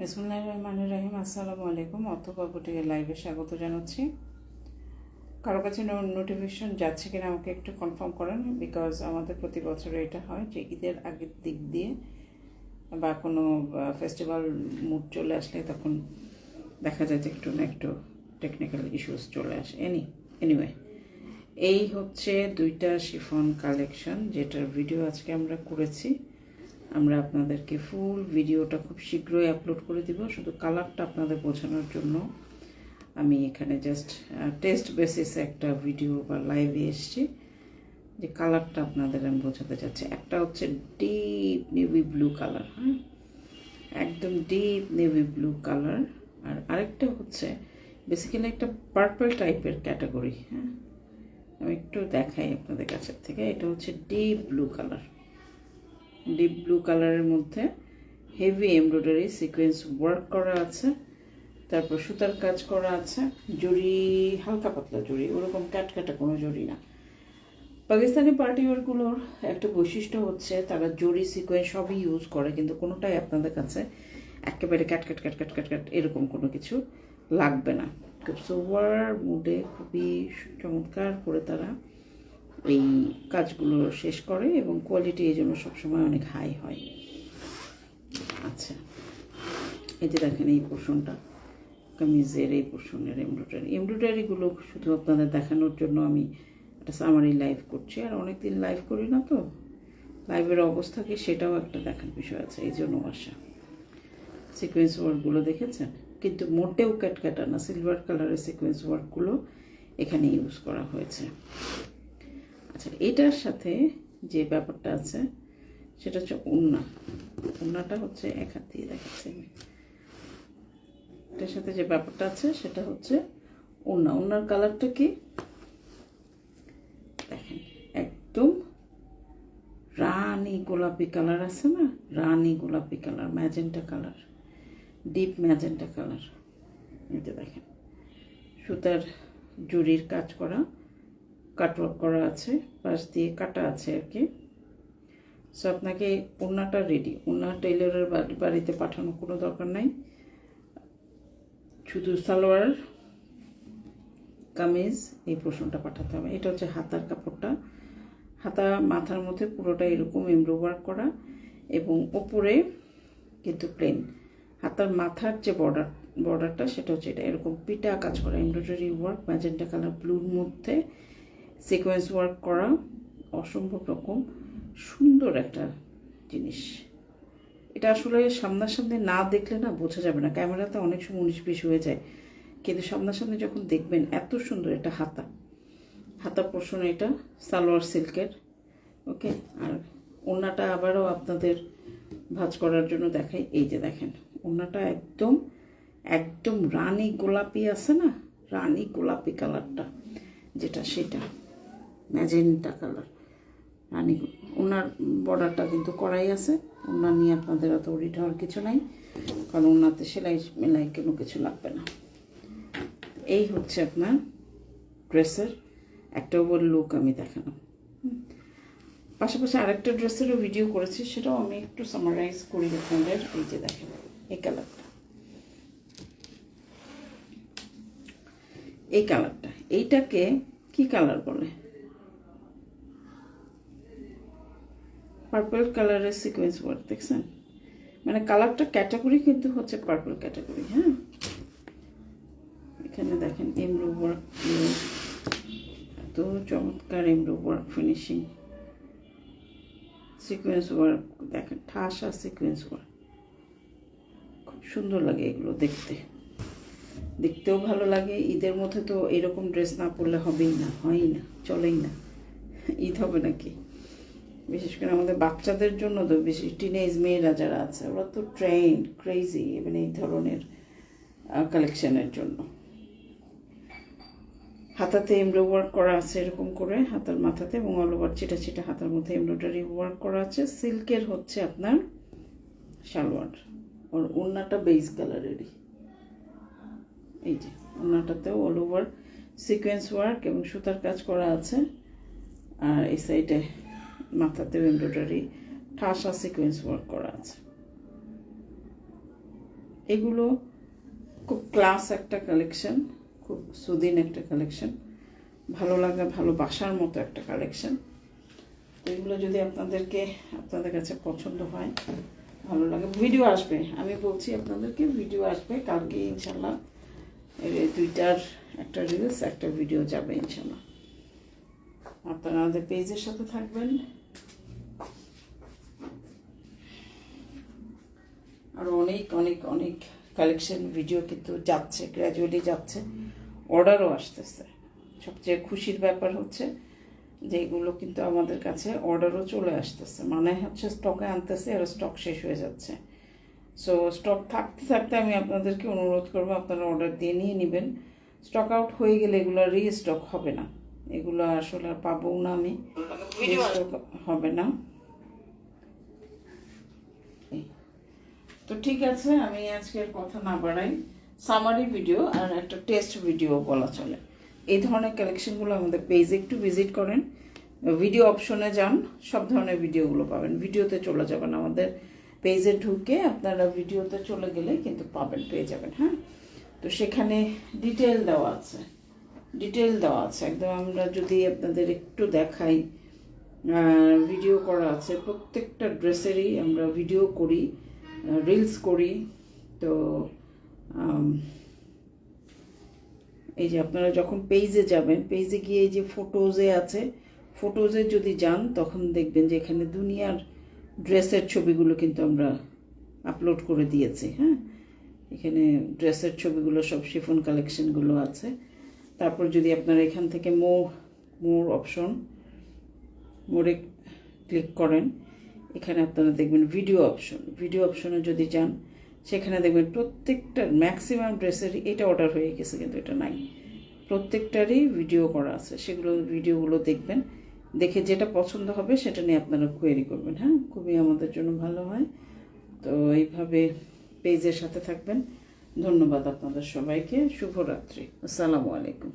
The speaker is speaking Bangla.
বিসমুল্লাহ রহমান রহিম, আসসালামু আলাইকুম। অথবা বুটিকে লাইভে স্বাগত জানাচ্ছি। কারও কাছে নোটিফিকেশন যাচ্ছে কিনা আমাকে একটু কনফার্ম করেন বিকজ আমাদের প্রতি বছর এটা হয় যে ঈদের আগের দিক দিয়ে বা কোনো ফেস্টিভ্যাল মুড চলে আসলে তখন দেখা যায় যে একটু না একটু টেকনিক্যাল ইস্যুস চলে আসে। এনি এনিওয়ে এই হচ্ছে দুইটা শিফন কালেকশন যেটার ভিডিও আজকে আমরা করেছি। আমরা আপনাদেরকে ফুল ভিডিওটা খুব শীঘ্রই আপলোড করে দিব। শুধু কালারটা আপনাদের বোঝানোর জন্য। আমি এখানে জাস্ট টেস্ট বেসিসে একটা ভিডিও বা লাইভে এসেছি। যে কালারটা আপনাদের আমি বোঝাতে চাচ্ছি। একটা হচ্ছে ডিপ নেভি ব্লু কালার হ্যাঁ? একদম ডিপ নেভি ব্লু কালার আর আরেকটা হচ্ছে বেসিক্যালি একটা পার্পল টাইপের ক্যাটাগরি হ্যাঁ? আমি একটু দেখাই আপনাদের কাছের থেকে। এটা হচ্ছে deep blue colour deep blue কালারের মধ্যে হেভি এমব্রয়ডারি সিকোয়েন্স ওয়ার্ক করা আছে, তারপর সুতার কাজ করা আছে, জড়ি, হালকা পাতলা জড়ি, ওরকম কাটকাটা কোনো জড়ি না। পাকিস্তানি পার্টি ওয়ারগুলোর একটা বৈশিষ্ট্য হচ্ছে তারা জড়ি সিকোয়েন্স সবই ইউজ করে, কিন্তু কোনোটাই আপনাদের কাছে একেবারে cat cat cat cat cat এরকম কোনো কিছু লাগবে না। সোয়ার মুডে, খুবই চমৎকার করে তারা এই কাজগুলো শেষ করে এবং কোয়ালিটি এই জন্য সবসময় অনেক হাই হয়। আচ্ছা এই যে দেখেন এই পোর্শনটা কামিজের এই পোর্শনের এমব্রয়ডারি এমব্রয়ডারিগুলো শুধু আপনাদের দেখানোর জন্য আমি একটা সামারি লাইভ করছি, আর অনেক দিন লাইভ করি না তো। লাইভের অবস্থা কি সেটাও একটা দেখার বিষয় আছে, এই জন্য আসা। সিকোয়েন্স ওয়ার্কগুলো দেখেছেন? কিন্তু মোটেও ক্যাটক্যাটা না সিলভার কালারের সিকোয়েন্স ওয়ার্কগুলো এখানে ইউজ করা হয়েছে। আচ্ছা এটার সাথে যে ব্যাপারটা আছে, সেটা হচ্ছে উন্না উন্নাটা হচ্ছে এক হাত দিয়ে দেখাচ্ছি আমি। এটার সাথে যে ব্যাপারটা আছে, সেটা হচ্ছে উন্না উন্নার কালারটা কি? দেখেন, একদম রানি গোলাপি কালার আছে না? রানি গোলাপি colour, magenta colour, deep magenta colour. এটা দেখেন, সুতার জুড়ির কাজ করা কাটওয়ার্ক করা আছে, পাশ দিয়ে কাটা আছে আর কি। সো আপনাকে ওড়নাটা রেডি ওড়না টেইলরের বাড়িতে পাঠানোর কোনো দরকার নাই। শুধু সালোয়ার, কামিজ এই পোর্শনটা পাঠাতে হবে। এটা হচ্ছে হাতার কাপড়টা। হাতা মাথার মধ্যে পুরোটা এরকম এমব্রো ওয়ার্ক করা এবং ওপরে কিন্তু প্লেন হাতার মাথার যে বর্ডার বর্ডারটা সেটা হচ্ছে এটা। এরকম পিটা কাজ করা। এমব্রয়ডারি ওয়ার্ক ম্যাজেন্টা কালার ব্লুর মধ্যে সিকোয়েন্স ওয়ার্ক করা অসম্ভব রকম, সুন্দর একটা জিনিস। এটা আসলে সামনাসামনি না দেখলে না বোঝা যাবে না। ক্যামেরাতে অনেক সময় উনিশ বিশ হয়ে যায়, কিন্তু সামনাসামনি যখন দেখবেন এত সুন্দর এটা হাতা। হাতা পোর্শন এটা সালোয়ার সিল্কের, ওকে? আর ওনাটা আবারও আপনাদের ভাজ করার জন্য দেখাই। এই যে দেখেন ওনাটা একদম একদম রানী গোলাপি আছে না? রানী গোলাপি কালারটা, যেটা সেটা। Magenta colour. রানী, ওনার বর্ডারটা কিন্তু করাই আছে। ওনার নিয়ে আপনাদের অত উড়ি হওয়ার কিছু নাই, কারণ ওনাতে সেলাই মেলাই কোনো কিছু লাগবে না। এই হচ্ছে আপনার ড্রেসের একটা ওভার লুক আমি দেখালাম। পাশাপাশি আরেকটা ড্রেসেরও ভিডিও করেছি, সেটাও আমি একটু সামারাইজ করি আপনাদের। এই যে দেখেন, এই কালারটা। এই কালারটা, এইটাকে কি কালার বলে? পার্পল কালারের সিকোয়েন্স ওয়ার্ক দেখছেন? মানে কালারটা ক্যাটাগরি কিন্তু হচ্ছে পার্পল ক্যাটাগরি হ্যাঁ? এখানে দেখেন এমব্রো ওয়ার্ক এত চমৎকার embro work finishing sequence work দেখেন ঠাসা সিকোয়েন্স ওয়ার্ক খুব সুন্দর লাগে এগুলো দেখতে। দেখতেও ভালো লাগে, ঈদের মধ্যে তো এরকম ড্রেস না পরলে হবেই না, হয়ই না, চলেই না, ঈদ হবে নাকি? বিশেষ করে আমাদের বাচ্চাদের জন্য তো বেশি টিনেজ মেয়েরা যারা আছে, ওরা তো ট্রেন্ড ক্রেজি এবং এই ধরনের কালেকশনের জন্য। হাতাতে এমব্রো ওয়ার্ক করা আছে এরকম করে, হাতার মাথাতে এবং অল ওভার চিটা চিটা হাতার মধ্যে এমব্রয়ডারি ওয়ার্ক করা আছে। সিল্কের হচ্ছে আপনার সালোয়ার, ওর ওড়নাটা বেজ কালারেরই এই যে, ওড়নাটাতেও অল ওভার সিকোয়েন্স ওয়ার্ক এবং সুতার কাজ করা আছে। আর এই সাইডে মাথাতেও এমব্রয়ডারি ঠাসা সিকোয়েন্স ওয়ার্ক করা আছে। এগুলো খুব ক্লাস একটা কালেকশন খুব সুদিন একটা কালেকশন ভালো লাগা ভালোবাসার মতো একটা কালেকশন তো এগুলো যদি আপনাদেরকে, আপনাদের কাছে পছন্দ হয়, ভালো লাগে ভিডিও আসবে, আমি বলছি আপনাদেরকে ভিডিও আসবে, কালকে ইনশাল্লাহ দুইটার একটা রিলস একটা ভিডিও যাবে ইনশাল্লাহ আপনারা আমাদের পেজের সাথে থাকবেন। আরও অনেক অনেক অনেক কালেকশন ভিডিও কিন্তু যাচ্ছে গ্র্যাজুয়ালি যাচ্ছে। অর্ডারও আসতেছে। সবচেয়ে খুশির ব্যাপার হচ্ছে যে এগুলো কিন্তু আমাদের কাছে অর্ডারও চলে আসতেছে। মানে হচ্ছে স্টকে আনতেছে আর স্টক শেষ হয়ে যাচ্ছে। সো স্টক থাকতে থাকতে আমি আপনাদেরকে অনুরোধ করব আপনারা অর্ডার দিয়ে নিয়ে নেবেন। স্টক আউট হয়ে গেলে এগুলো রিস্টক হবে না। এগুলো আসলে আর পাবো না আমি। রিস্টক হবে না। তো ঠিক আছে, আমি আজকের কথা না বাড়াই। সামারি ভিডিও আর একটা টেস্ট ভিডিও বলা চলে। এই ধরনের কালেকশনগুলো আমাদের পেজে একটু ভিজিট করেন ভিডিও অপশনে যান, সব ধরনের ভিডিওগুলো পাবেন। ভিডিওতে চলে যাবেন আমাদের পেজে ঢুকে, আপনারা ভিডিওতে চলে গেলে কিন্তু পাবেন, পেয়ে যাবেন হ্যাঁ? তো সেখানে ডিটেল দেওয়া আছে। ডিটেল দেওয়া আছে। একদম আমরা যদি আপনাদের একটু দেখাই ভিডিও করা আছে, প্রত্যেকটা ড্রেসেরই আমরা ভিডিও করি। রিলস করি, তো এই যে আপনারা যখন পেজে যাবেন পেজে গিয়ে এই যে ফটোজে আছে ফটোজে যদি যান, তখন দেখবেন যে এখানে দুনিয়ার ড্রেসের ছবিগুলো কিন্তু আমরা আপলোড করে দিয়েছি হ্যাঁ? এখানে ড্রেসের ছবিগুলো সব শিফন কালেকশনগুলো আছে। তারপর যদি আপনারা এখান থেকে মোর মোর অপশন মোড়ে ক্লিক করেন এখানে আপনারা দেখবেন ভিডিও অপশন ভিডিও অপশনে যদি যান, সেখানে দেখবেন প্রত্যেকটার ম্যাক্সিমাম ড্রেসেরই এটা অর্ডার হয়ে গেছে, কিন্তু এটা নাই। প্রত্যেকটারই ভিডিও করা আছে। সেগুলো ভিডিওগুলো দেখবেন, দেখে যেটা পছন্দ হবে সেটা নিয়ে আপনারা কোয়েরি করবেন। হ্যাঁ খুবই আমাদের জন্য ভালো হয়। তো এইভাবে পেজের সাথে থাকবেন। ধন্যবাদ আপনাদের সবাইকে। শুভরাত্রি। আসসালামু আলাইকুম।